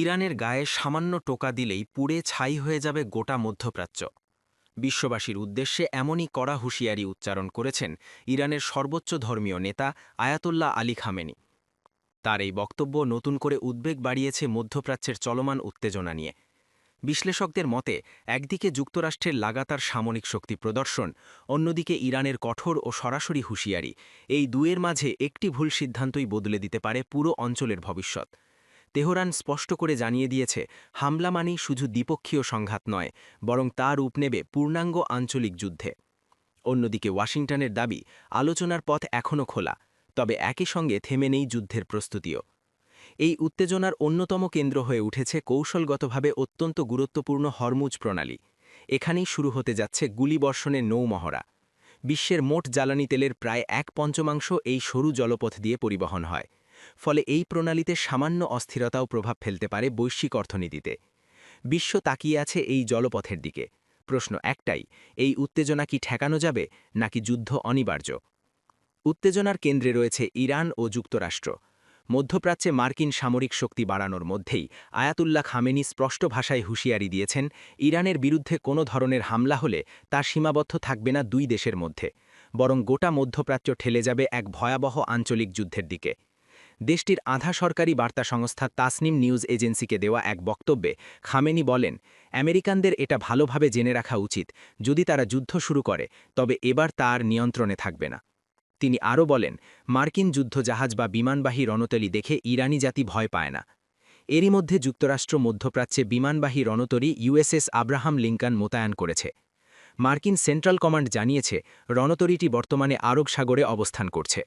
ইরানের গায়ে সামান্য টোকা দিলেই পুড়ে ছাই হয়ে যাবে গোটা মধ্যপ্রাচ্য। বিশ্ববাসীর উদ্দেশ্যে এমনই কড়া হুঁশিয়ারি উচ্চারণ করেছেন ইরানের সর্বোচ্চ ধর্মীয় নেতা আয়াতুল্লাহ আলী খামেনি। তার এই বক্তব্য নতুন করে উদ্বেগ বাড়িয়েছে মধ্যপ্রাচ্যের চলমান উত্তেজনা নিয়ে। বিশ্লেষকদের মতে, একদিকে যুক্তরাষ্ট্রের লাগাতার সামরিক শক্তি প্রদর্শন, অন্যদিকে ইরানের কঠোর ও সরাসরি হুঁশিয়ারি, এই দুয়ের মাঝে একটি ভুল সিদ্ধান্তই বদলে দিতে পারে পুরো অঞ্চলের ভবিষ্যৎ। তেহরান স্পষ্ট করে জানিয়ে দিয়েছে, হামলা মানেই শুধু দ্বিপক্ষীয় সংঘাত নয়, বরং তা রূপ নেবে পূর্ণাঙ্গ আঞ্চলিক যুদ্ধে। অন্যদিকে ওয়াশিংটনের দাবি, আলোচনার পথ এখনও খোলা, তবে একই সঙ্গে থেমে নেই যুদ্ধের প্রস্তুতিও। এই উত্তেজনার অন্যতম কেন্দ্র হয়ে উঠেছে কৌশলগতভাবে অত্যন্ত গুরুত্বপূর্ণ হরমুজ প্রণালী। এখানেই শুরু হতে যাচ্ছে গুলিবর্ষণের নৌমহড়া বিশ্বের মোট জ্বালানি তেলের প্রায় এক পঞ্চমাংশ এই সরু জলপথ দিয়ে পরিবহন হয়। ফলে এই প্রণালীতে সামান্য অস্থিরতাও প্রভাব ফেলতে পারে বৈশ্বিক অর্থনীতিতে। বিশ্ব তাকিয়ে আছে এই জলপথের দিকে। প্রশ্ন একটাই, এই উত্তেজনা কি ঠেকানো যাবে নাকি যুদ্ধ অনিবার্য? উত্তেজনার কেন্দ্রে রয়েছে ইরান ও যুক্তরাষ্ট্র। মধ্যপ্রাচ্যে মার্কিন সামরিক শক্তি বাড়ানোর মধ্যেই আয়াতুল্লাহ খামেনি স্পষ্ট ভাষায় হুঁশিয়ারি দিয়েছেন, ইরানের বিরুদ্ধে কোনো ধরনের হামলা হলে তা সীমাবদ্ধ থাকবে না দুই দেশের মধ্যে, বরং গোটা মধ্যপ্রাচ্য ঠেলে যাবে এক ভয়াবহ আঞ্চলিক যুদ্ধের দিকে। দেশটির আধা সরকারি বার্তা সংস্থা তাসনিম নিউজ এজেন্সিকে দেওয়া এক বক্তব্যে খামেনি বলেন, আমেরিকানদের এটা ভালোভাবে জেনে রাখা উচিত। যদি তারা যুদ্ধ শুরু করে, তবে এবার তার নিয়ন্ত্রণে থাকবে না। তিনি আরও বলেন, মার্কিন যুদ্ধজাহাজ বা বিমানবাহী রণতলি দেখে ইরানি জাতি ভয় পায় না। এরই মধ্যে যুক্তরাষ্ট্র মধ্যপ্রাচ্যে বিমানবাহী রণতরী ইউএসএস আব্রাহাম লিঙ্কন মোতায়েন করেছে। মার্কিন সেন্ট্রাল কমান্ড জানিয়েছে, রণতরীটি বর্তমানে আরব সাগরে অবস্থান করছে।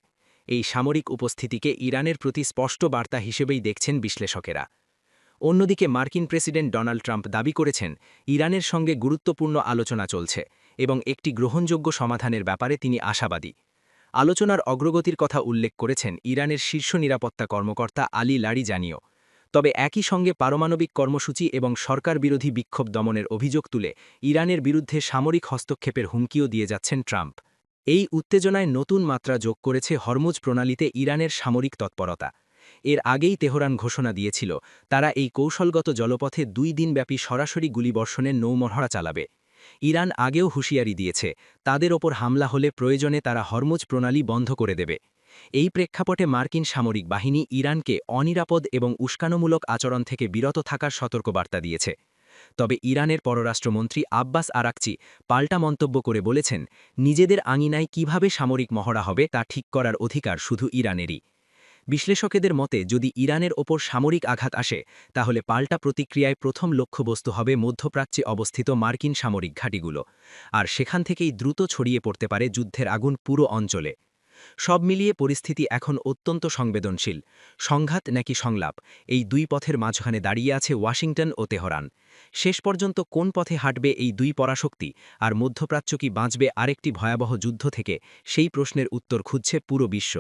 এই সামরিক উপস্থিতিকে ইরানের প্রতি স্পষ্ট বার্তা হিসেবেই দেখছেন বিশ্লেষকেরা। অন্যদিকে মার্কিন প্রেসিডেন্ট ডোনাল্ড ট্রাম্প দাবি করেছেন, ইরানের সঙ্গে গুরুত্বপূর্ণ আলোচনা চলছে এবং একটি গ্রহণযোগ্য সমাধানের ব্যাপারে তিনি আশাবাদী। আলোচনার অগ্রগতির কথা উল্লেখ করেছেন ইরানের শীর্ষ নিরাপত্তা কর্মকর্তা আলী লাড়ি জানিও। তবে একই সঙ্গে পারমাণবিক কর্মসূচি এবং সরকার বিরোধী বিক্ষোভ দমনের অভিযোগ তুলে ইরানের বিরুদ্ধে সামরিক হস্তক্ষেপের হুমকিও দিয়ে যাচ্ছেন ট্রাম্প। এই উত্তেজনায় নতুন মাত্রা যোগ করেছে হরমুজ প্রণালীতে ইরানের সামরিক তৎপরতা। এর আগেই তেহরান ঘোষণা দিয়েছিল, তারা এই কৌশলগত জলপথে দুই দিনব্যাপী সরাসরি গুলিবর্ষণের নৌমহড়া চালাবে। ইরান আগেও হুঁশিয়ারি দিয়েছে, তাদের ওপর হামলা হলে প্রয়োজনে তারা হরমুজ প্রণালী বন্ধ করে দেবে। এই প্রেক্ষাপটে মার্কিন সামরিক বাহিনী ইরানকে অনিরাপদ এবং উস্কানোমূলক আচরণ থেকে বিরত থাকার সতর্কবার্তা দিয়েছে। তবে ইরানের পররাষ্ট্রমন্ত্রী আব্বাস আরাকচি পাল্টা মন্তব্য করে বলেছেন, নিজেদের আঙিনায় কীভাবে সামরিক মহড়া হবে তা ঠিক করার অধিকার শুধু ইরানেরই। বিশ্লেষকেদের মতে, যদি ইরানের ওপর সামরিক আঘাত আসে, তাহলে পাল্টা প্রতিক্রিয়ায় প্রথম লক্ষ্যবস্তু হবে মধ্যপ্রাচ্যে অবস্থিত মার্কিন সামরিক ঘাঁটিগুলো, আর সেখান থেকেই দ্রুত ছড়িয়ে পড়তে পারে যুদ্ধের আগুন পুরো অঞ্চলে। সব মিলিয়ে পরিস্থিতি এখন অত্যন্ত সংবেদনশীল। সংঘাত নাকি সংলাপ, এই দুই পথের মাঝখানে দাঁড়িয়ে আছে ওয়াশিংটন ও তেহরান। শেষ পর্যন্ত কোন পথে হাঁটবে এই দুই পরাশক্তি, আর মধ্যপ্রাচ্য কি বাঁচবে আরেকটি ভয়াবহ যুদ্ধ থেকে, সেই প্রশ্নের উত্তর খুঁজছে পুরো বিশ্ব।